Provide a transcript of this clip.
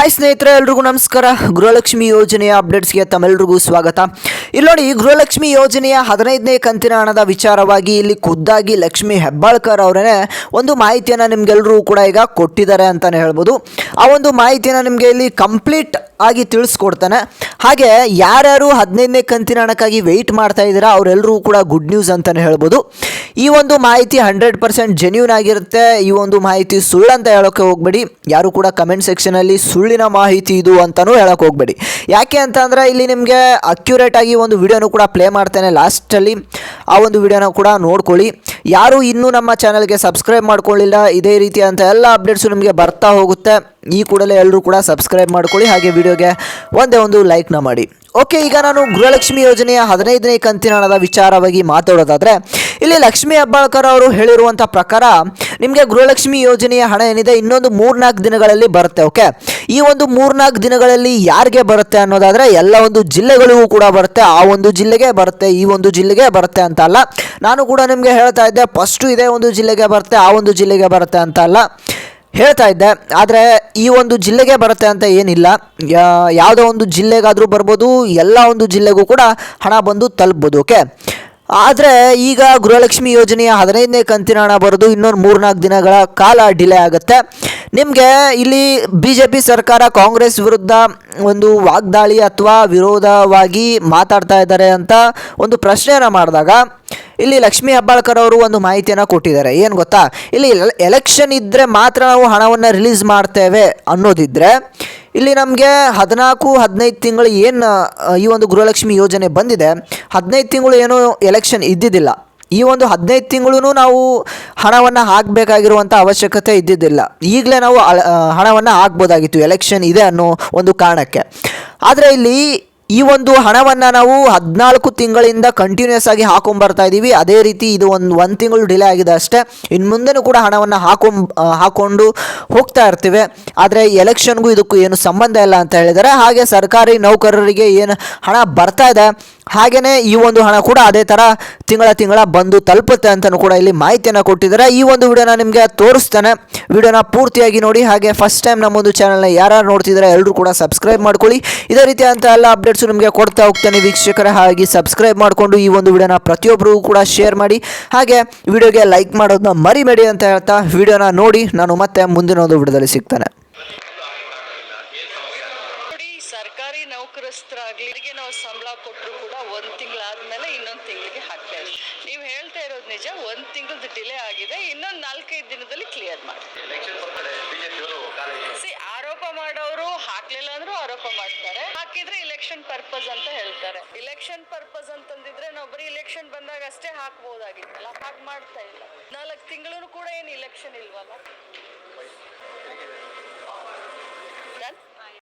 Hi ಸ್ನೇಹಿತರೆ, ಎಲ್ರಿಗೂ ನಮಸ್ಕಾರ. ಗೃಹಲಕ್ಷ್ಮಿ ಯೋಜನೆಯ ಅಪ್ಡೇಟ್ಸ್ಗೆ ತಮ್ಮೆಲ್ರಿಗೂ ಸ್ವಾಗತ. ಇಲ್ಲಿ ನೋಡಿ, ಗೃಹಲಕ್ಷ್ಮಿ ಯೋಜನೆಯ ಹದಿನೈದನೇ ಕಂತಿನ ಹಣದ ವಿಚಾರವಾಗಿ ಇಲ್ಲಿ ಖುದ್ದಾಗಿ ಲಕ್ಷ್ಮಿ ಹೆಬ್ಬಾಳ್ಕರ್ ಅವರೇ ಒಂದು ಮಾಹಿತಿಯನ್ನು ನಿಮಗೆಲ್ಲರೂ ಕೂಡ ಈಗ ಕೊಟ್ಟಿದ್ದಾರೆ ಅಂತಲೇ ಹೇಳ್ಬೋದು. ಆ ಒಂದು ಮಾಹಿತಿಯನ್ನು ನಿಮಗೆ ಇಲ್ಲಿ ಕಂಪ್ಲೀಟ್ ಆಗಿ ತಿಳಿಸ್ಕೊಡ್ತಾನೆ. ಹಾಗೆ ಯಾರ್ಯಾರು ಹದಿನೈದನೇ ಕಂತಿನ ಹಣಕ್ಕಾಗಿ ವೆಯ್ಟ್ ಮಾಡ್ತಾ ಇದ್ದೀರಾ ಅವರೆಲ್ಲರೂ ಕೂಡ ಗುಡ್ ನ್ಯೂಸ್ ಅಂತಲೇ ಹೇಳ್ಬೋದು. ಈ ಒಂದು ಮಾಹಿತಿ ಹಂಡ್ರೆಡ್ ಪರ್ಸೆಂಟ್ ಜೆನ್ಯೂನ್ ಆಗಿರುತ್ತೆ. ಈ ಒಂದು ಮಾಹಿತಿ ಸುಳ್ಳು ಅಂತ ಹೇಳೋಕ್ಕೆ ಹೋಗಬೇಡಿ. ಯಾರು ಕೂಡ ಕಮೆಂಟ್ ಸೆಕ್ಷನಲ್ಲಿ ಸುಳ್ಳಿನ ಮಾಹಿತಿ ಇದು ಅಂತಲೂ ಹೇಳೋಕೆ ಹೋಗಬೇಡಿ. ಯಾಕೆ ಅಂತಂದರೆ ಇಲ್ಲಿ ನಿಮಗೆ ಅಕ್ಯುರೇಟ್ ಆಗಿ ಒಂದು ವಿಡಿಯೋನು ಕೂಡ ಪ್ಲೇ ಮಾಡ್ತೇನೆ. ಲಾಸ್ಟಲ್ಲಿ ಆ ಒಂದು ವಿಡಿಯೋನ ಕೂಡ ನೋಡ್ಕೊಳ್ಳಿ. ಯಾರು ಇನ್ನೂ ನಮ್ಮ ಚಾನಲ್ಗೆ ಸಬ್ಸ್ಕ್ರೈಬ್ ಮಾಡ್ಕೊಳ್ಳಿಲ್ಲ ಇದೇ ರೀತಿಯಂಥ ಎಲ್ಲ ಅಪ್ಡೇಟ್ಸು ನಿಮಗೆ ಬರ್ತಾ ಹೋಗುತ್ತೆ. ಈ ಕೂಡಲೇ ಎಲ್ಲರೂ ಕೂಡ ಸಬ್ಸ್ಕ್ರೈಬ್ ಮಾಡ್ಕೊಳ್ಳಿ, ಹಾಗೆ ವಿಡಿಯೋಗೆ ಒಂದೇ ಒಂದು ಲೈಕ್ನ ಮಾಡಿ. ಓಕೆ, ಈಗ ನಾನು ಗೃಹಲಕ್ಷ್ಮಿ ಯೋಜನೆಯ ಹದಿನೈದನೇ ಕಂತಿನ ಹಣದ ವಿಚಾರವಾಗಿ ಮಾತಾಡೋದಾದರೆ ಇಲ್ಲಿ ಲಕ್ಷ್ಮೀ ಹೆಬ್ಬಾಳ್ಕರ್ ಅವರು ಹೇಳಿರುವಂಥ ಪ್ರಕಾರ ನಿಮಗೆ ಗೃಹಲಕ್ಷ್ಮಿ ಯೋಜನೆಯ ಹಣ ಏನಿದೆ ಇನ್ನೊಂದು ಮೂರ್ನಾಲ್ಕು ದಿನಗಳಲ್ಲಿ ಬರುತ್ತೆ ಓಕೆ ಈ ಒಂದು ಮೂರ್ನಾಲ್ಕು ದಿನಗಳಲ್ಲಿ ಯಾರಿಗೆ ಬರುತ್ತೆ ಅನ್ನೋದಾದರೆ ಎಲ್ಲ ಒಂದು ಜಿಲ್ಲೆಗಳಿಗೂ ಕೂಡ ಬರುತ್ತೆ. ಆ ಒಂದು ಜಿಲ್ಲೆಗೆ ಬರುತ್ತೆ, ಈ ಒಂದು ಜಿಲ್ಲೆಗೆ ಬರುತ್ತೆ ಅಂತ ಅಲ್ಲ. ನಾನು ಕೂಡ ನಿಮಗೆ ಹೇಳ್ತಾ ಇದ್ದೆ ಫಸ್ಟು ಇದೇ ಒಂದು ಜಿಲ್ಲೆಗೆ ಬರುತ್ತೆ, ಆ ಒಂದು ಜಿಲ್ಲೆಗೆ ಬರುತ್ತೆ ಅಂತ ಅಲ್ಲ. ಹೇಳ್ತಾ ಇದ್ದೆ, ಆದರೆ ಈ ಒಂದು ಜಿಲ್ಲೆಗೆ ಬರುತ್ತೆ ಅಂತ ಏನಿಲ್ಲ. ಯಾವುದೋ ಒಂದು ಜಿಲ್ಲೆಗಾದರೂ ಬರ್ಬೋದು, ಎಲ್ಲ ಒಂದು ಜಿಲ್ಲೆಗೂ ಕೂಡ ಹಣ ಬಂದು ತಲುಪ್ಬೋದು ಓಕೆ ಆದರೆ ಈಗ ಗೃಹಲಕ್ಷ್ಮಿ ಯೋಜನೆಯ ಹದಿನೈದನೇ ಕಂತಿನ ಹಣ ಬರೋದು ಇನ್ನೊಂದು ಮೂರ್ನಾಲ್ಕು ದಿನಗಳ ಕಾಲ ಡಿಲೇ ಆಗುತ್ತೆ. ನಿಮಗೆ ಇಲ್ಲಿ ಬಿ ಜೆ ಪಿ ಸರ್ಕಾರ ಕಾಂಗ್ರೆಸ್ ವಿರುದ್ಧ ಒಂದು ವಾಗ್ದಾಳಿ ಅಥವಾ ವಿರೋಧವಾಗಿ ಮಾತಾಡ್ತಾ ಇದ್ದಾರೆ ಅಂತ ಒಂದು ಪ್ರಶ್ನೆಯನ್ನು ಮಾಡಿದಾಗ ಇಲ್ಲಿ ಲಕ್ಷ್ಮೀ ಹೆಬ್ಬಾಳ್ಕರ್ ಅವರು ಒಂದು ಮಾಹಿತಿಯನ್ನು ಕೊಟ್ಟಿದ್ದಾರೆ. ಏನು ಗೊತ್ತಾ? ಇಲ್ಲಿ ಎಲೆಕ್ಷನ್ ಇದ್ದರೆ ಮಾತ್ರ ನಾವು ಹಣವನ್ನು ರಿಲೀಸ್ ಮಾಡ್ತೇವೆ ಅನ್ನೋದಿದ್ದರೆ ಇಲ್ಲಿ ನಮಗೆ ಹದಿನಾಲ್ಕು, ಹದಿನೈದು ತಿಂಗಳು ಏನು ಈ ಒಂದು ಗೃಹಲಕ್ಷ್ಮಿ ಯೋಜನೆ ಬಂದಿದೆ, ಹದಿನೈದು ತಿಂಗಳು ಏನು ಎಲೆಕ್ಷನ್ ಇದ್ದಿದ್ದಿಲ್ಲ. ಈ ಒಂದು ಹದಿನೈದು ತಿಂಗಳೂ ನಾವು ಹಣವನ್ನು ಹಾಕಬೇಕಾಗಿರುವಂಥ ಅವಶ್ಯಕತೆ ಇದ್ದಿದ್ದಿಲ್ಲ. ಈಗಲೇ ನಾವು ಹಣವನ್ನು ಹಾಕ್ಬೋದಾಗಿತ್ತು ಎಲೆಕ್ಷನ್ ಇದೆ ಅನ್ನೋ ಒಂದು ಕಾರಣಕ್ಕೆ. ಆದರೆ ಇಲ್ಲಿ ಈ ಒಂದು ಹಣವನ್ನು ನಾವು ಹದಿನಾಲ್ಕು ತಿಂಗಳಿಂದ ಕಂಟಿನ್ಯೂಸ್ ಆಗಿ ಹಾಕೊಂಬರ್ತಾ ಇದ್ದೀವಿ ಅದೇ ರೀತಿ ಇದು ಒಂದು ಒಂದು ತಿಂಗಳು ಡಿಲೇ ಆಗಿದೆ ಅಷ್ಟೇ. ಇನ್ನು ಮುಂದೆನೂ ಕೂಡ ಹಣವನ್ನು ಹಾಕೊಂಬ ಹಾಕೊಂಡು ಹೋಗ್ತಾ ಇರ್ತೀವಿ. ಆದರೆ ಎಲೆಕ್ಷನ್ಗೂ ಇದಕ್ಕೂ ಏನು ಸಂಬಂಧ ಇಲ್ಲ ಅಂತ ಹೇಳಿದರೆ ಹಾಗೆ ಸರ್ಕಾರಿ ನೌಕರರಿಗೆ ಏನು ಹಣ ಬರ್ತಾ ಇದೆ. ಹಾಗೆಯೇ ಈ ಒಂದು ಹಣ ಕೂಡ ಅದೇ ಥರ ತಿಂಗಳ ತಿಂಗಳ ಬಂದು ತಲುಪುತ್ತೆ ಅಂತಲೂ ಕೂಡ ಇಲ್ಲಿ ಮಾಹಿತಿಯನ್ನು ಕೊಟ್ಟಿದ್ದಾರೆ. ಈ ಒಂದು ವಿಡಿಯೋನ ನಿಮಗೆ ತೋರಿಸ್ತಾನೆ. ವಿಡಿಯೋನ ಪೂರ್ತಿಯಾಗಿ ನೋಡಿ. ಹಾಗೆ ಫಸ್ಟ್ ಟೈಮ್ ನಮ್ಮೊಂದು ಚಾನಲ್ನ ಯಾರು ನೋಡ್ತಿದ್ದಾರೆ ಎಲ್ಲರೂ ಕೂಡ ಸಬ್ಸ್ಕ್ರೈಬ್ ಮಾಡ್ಕೊಳ್ಳಿ. ಇದೇ ರೀತಿ ಅಂತ ಎಲ್ಲ ಅಪ್ಡೇಟ್ಸು ನಿಮಗೆ ಕೊಡ್ತಾ ಹೋಗ್ತಾನೆ ವೀಕ್ಷಕರ. ಹಾಗೆ ಸಬ್ಸ್ಕ್ರೈಬ್ ಮಾಡಿಕೊಂಡು ಈ ಒಂದು ವಿಡಿಯೋನ ಪ್ರತಿಯೊಬ್ಬರಿಗೂ ಕೂಡ ಶೇರ್ ಮಾಡಿ. ಹಾಗೆ ವಿಡಿಯೋಗೆ ಲೈಕ್ ಮಾಡೋದನ್ನ ಮರಿಬೇಡಿ ಅಂತ ಹೇಳ್ತಾ ವಿಡಿಯೋನ ನೋಡಿ ನಾನು ಮತ್ತೆ ಮುಂದಿನ ಒಂದು ವಿಡಿಯೋದಲ್ಲಿ ಸಿಗ್ತಾನೆ. ಸರ್ಕಾರಿ ನೌಕರಸ್ಥರಾಗ್ಲಿ ನಾವು ಸಂಬಳ ಕೊಟ್ಟರು ಕೂಡ ಒಂದು ತಿಂಗಳಾದ್ಮೇಲೆ ಇನ್ನೊಂದು ತಿಂಗಳಿಗೆ ಹಾಕ್ತಾ ಇದ್ದೀವಿ ನೀವು ಹೇಳ್ತಾ ಇರೋದು ನಿಜ, ಒಂದು ತಿಂಗಳದ್ದು ಡಿಲೇ ಆಗಿದೆ, ಇನ್ನೊಂದು ನಾಲ್ಕೈದು ದಿನದಲ್ಲಿ ಕ್ಲಿಯರ್ ಮಾಡಿ ಹಾಕ್ಲಿಲ್ಲ ಅಂದ್ರೂ ಆರೋಪ ಮಾಡ್ತಾರೆ. ಹಾಕಿದ್ರೆ ಇಲೆಕ್ಷನ್ ಪರ್ಪಸ್ ಅಂತ ಹೇಳ್ತಾರೆ. ಇಲೆಕ್ಷನ್ ಪರ್ಪಸ್ ಅಂತಂದಿದ್ರೆ ನಾವು ಬರೀ ಇಲೆಕ್ಷನ್ ಬಂದಾಗ ಅಷ್ಟೇ ಹಾಕ್ಬೋದಾಗಿತ್ತಲ್ಲ? ಹಾಗೆ ಮಾಡ್ತಾ ಇಲ್ಲ. ನಾಲ್ಕು ತಿಂಗಳು ಕೂಡ ಏನು ಇಲೆಕ್ಷನ್ ಇಲ್ವಲ್ಲ?